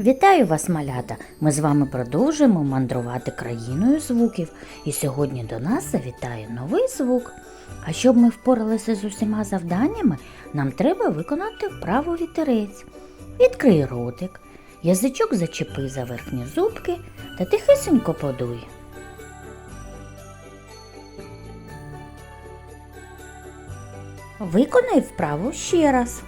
Вітаю вас, малята! Ми з вами продовжуємо мандрувати країною звуків, і сьогодні до нас завітає новий звук. А щоб ми впоралися з усіма завданнями, нам треба виконати вправу вітерець. Відкрий ротик, язичок зачепи за верхні зубки та тихесенько подуй. Виконай вправу ще раз.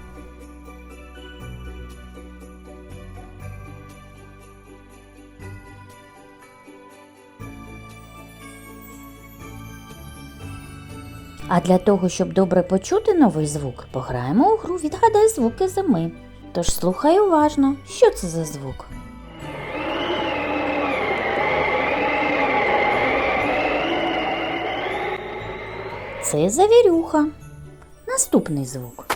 А для того, щоб добре почути новий звук, пограємо у гру Відгадай звуки зими. Тож слухай уважно, що це за звук. Це завірюха. Наступний звук.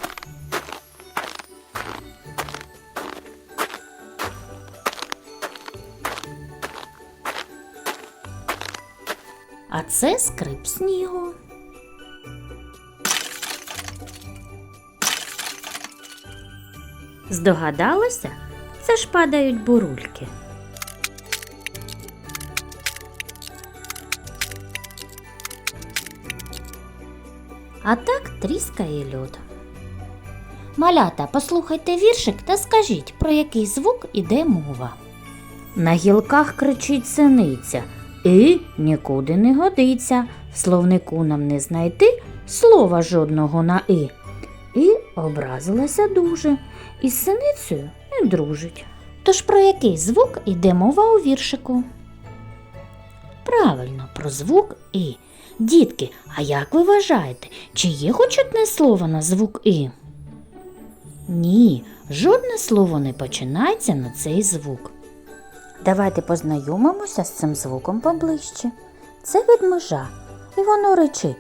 А це скрип снігу. Здогадалися? Це ж падають бурульки. А так тріскає льод. Малята, послухайте віршик та скажіть, про який звук іде мова. На гілках кричить синиця, і нікуди не годиться. В словнику нам не знайти слова жодного на і. І образилася дуже, і з синицею не дружить. Тож про який звук іде мова у віршику? Правильно, про звук І. Дітки, а як ви вважаєте, чи є хоч одне слово на звук І? Ні, жодне слово не починається на цей звук. Давайте познайомимося з цим звуком поближче. Це ведмежа, і воно речить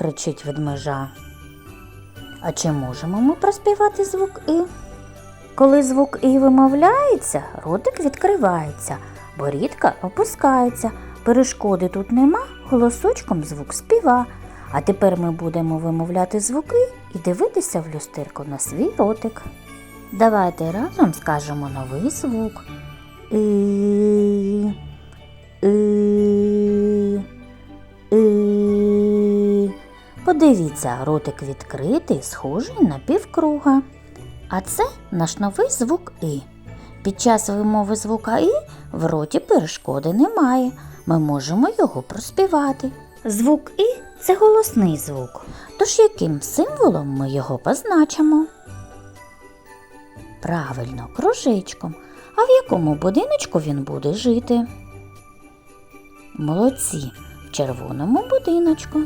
Як речить ведмежа? А чи можемо ми проспівати звук І? Коли звук І вимовляється, ротик відкривається, борідка опускається. Перешкоди тут нема, голосочком звук співа. А тепер ми будемо вимовляти звуки і дивитися в люстерку на свій ротик. Давайте разом скажемо новий звук. І, Подивіться, ротик відкритий, схожий на півкруга. А це наш новий звук І. Під час вимови звука І в роті перешкоди немає. Ми можемо його проспівати. Звук І це голосний звук. Тож яким символом ми його позначимо? Правильно, кружечком. А в якому будиночку він буде жити? Молодці, в червоному будиночку.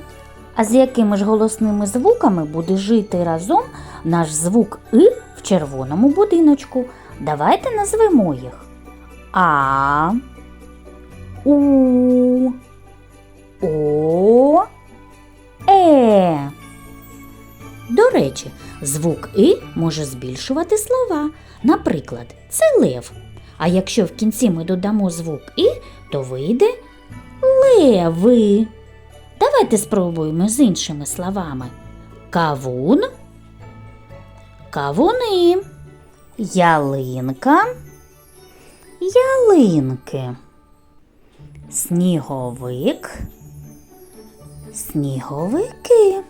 А з якими ж голосними звуками буде жити разом наш звук И в червоному будиночку? Давайте назвемо їх. А, У, О, Е. До речі, звук И може збільшувати слова. Наприклад, це лев. А якщо в кінці ми додамо звук І, то вийде леви. Давайте спробуємо з іншими словами. Кавун, кавуни, ялинка, ялинки, сніговик, сніговики.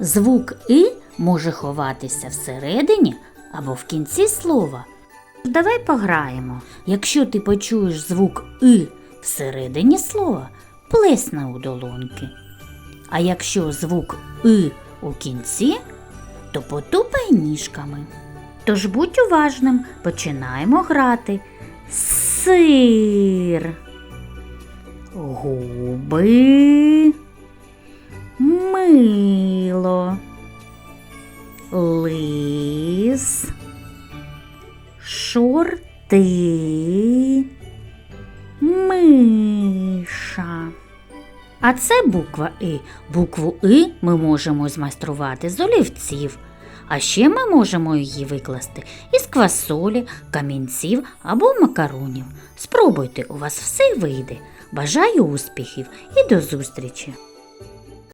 Звук І може ховатися всередині або в кінці слова. Давай пограємо. Якщо ти почуєш звук И всередині слова, плесни у долоньки. А якщо звук И у кінці, то потупай ніжками. Тож будь уважним, починаємо грати. Сир, губи, мило, лис, шорти, миша. А це буква И. Букву И ми можемо змайструвати з олівців. А ще ми можемо її викласти із квасолі, камінців або макаронів. Спробуйте, у вас все вийде. Бажаю успіхів і до зустрічі!